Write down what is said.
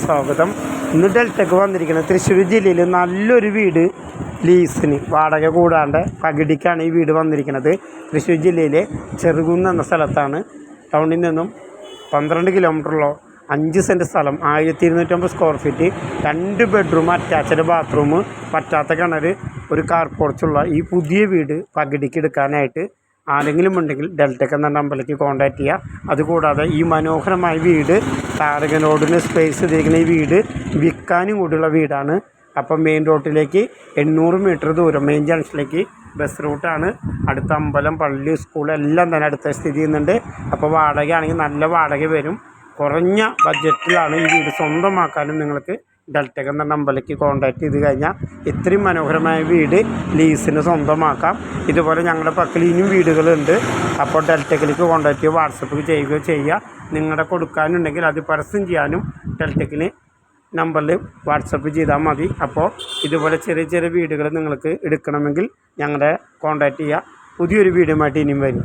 സ്വാഗതം. ഇന്ന് ഡെൽറ്റക്ക് വന്നിരിക്കുന്നത് തൃശ്ശൂർ ജില്ലയിൽ നല്ലൊരു വീട് ലീസിന് വാടക കൂടാണ്ട് പകിടിക്കാണ് ഈ വീട് വന്നിരിക്കുന്നത്. തൃശ്ശൂർ ജില്ലയിലെ ചെറുകുന്ന് എന്ന സ്ഥലത്താണ്. ടൗണിൽ നിന്നും പന്ത്രണ്ട് കിലോമീറ്ററുള്ള അഞ്ച് സെന്റ് സ്ഥലം ആയിരത്തി ഇരുന്നൂറ്റമ്പത് സ്ക്വയർ ഫീറ്റ് രണ്ട് ബെഡ്റൂം അറ്റാച്ച്ഡ് ബാത്റൂം പറ്റാത്ത കിണർ ഒരു കാർ പോർച്ചുള്ള ഈ പുതിയ വീട് പകിടിക്ക് എടുക്കാനായിട്ട് ആരെങ്കിലും ഉണ്ടെങ്കിൽ ഡെൽറ്റക്ക് എന്ന നമ്പറിലേക്ക് കോൺടാക്റ്റ് ചെയ്യുക അതുകൂടാതെ ഈ മനോഹരമായ വീട് താരകൻ റോഡിന് സ്പേസ് ചെയ്തിരിക്കുന്ന ഈ വീട് വിൽക്കാനും കൂടിയുള്ള വീടാണ്. അപ്പം മെയിൻ റോഡിലേക്ക് എണ്ണൂറ് മീറ്റർ ദൂരം മെയിൻ ജംഗ്ഷനിലേക്ക് ബസ് റൂട്ടാണ് അടുത്ത അമ്പലം പള്ളി സ്കൂൾ എല്ലാം തന്നെ അടുത്ത സ്ഥിതി ചെയ്യുന്നുണ്ട്. അപ്പോൾ വാടകയാണെങ്കിൽ നല്ല വാടക വരും. കുറഞ്ഞ ബഡ്ജറ്റിലാണ് ഈ വീട് സ്വന്തമാക്കാനും നിങ്ങൾക്ക് ഡെൽറ്റക്ക് എന്ന നമ്പറിലേക്ക് കോൺടാക്ട് ചെയ്ത് കഴിഞ്ഞാൽ ഇത്രയും മനോഹരമായ വീട് ലീസിന് സ്വന്തമാക്കാം. ഇതുപോലെ ഞങ്ങളുടെ പക്കൽ ഇനിയും വീടുകളുണ്ട്. അപ്പോൾ ഡെൽറ്റക്കിലേക്ക് കോൺടാക്ട് ചെയ്യുക വാട്സപ്പ് ചെയ്യുകയോ ചെയ്യുക. നിങ്ങളുടെ കൊടുക്കാനുണ്ടെങ്കിൽ അത് പരസ്യം ചെയ്യാനും ഡെൽറ്റക്കിന് നമ്പറിൽ വാട്സപ്പ് ചെയ്താൽ മതി. അപ്പോൾ ഇതുപോലെ ചെറിയ ചെറിയ വീടുകൾ നിങ്ങൾക്ക് എടുക്കണമെങ്കിൽ ഞങ്ങളുടെ കോൺടാക്ട് ചെയ്യുക. പുതിയൊരു വീടുമായിട്ട് ഇനിയും വരും.